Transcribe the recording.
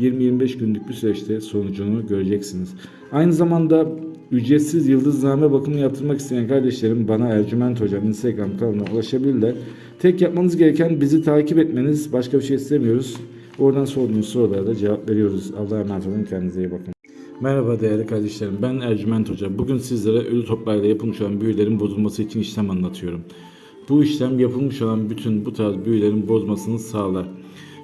20-25 günlük bir süreçte sonucunu göreceksiniz. Aynı zamanda ücretsiz yıldızname bakımı yaptırmak isteyen kardeşlerim bana Ercüment Hocam Instagram kanalına ulaşabilirler. Tek yapmanız gereken bizi takip etmeniz. Başka bir şey istemiyoruz. Oradan sorduğunuz sorulara da cevap veriyoruz. Allah'a emanet olun. Kendinize iyi bakın. Merhaba değerli kardeşlerim. Ben Ercüment Hoca. Bugün sizlere ölü toprağıyla yapılmış olan büyülerin bozulması için işlem anlatıyorum. Bu işlem yapılmış olan bütün bu tarz büyülerin bozmasını sağlar.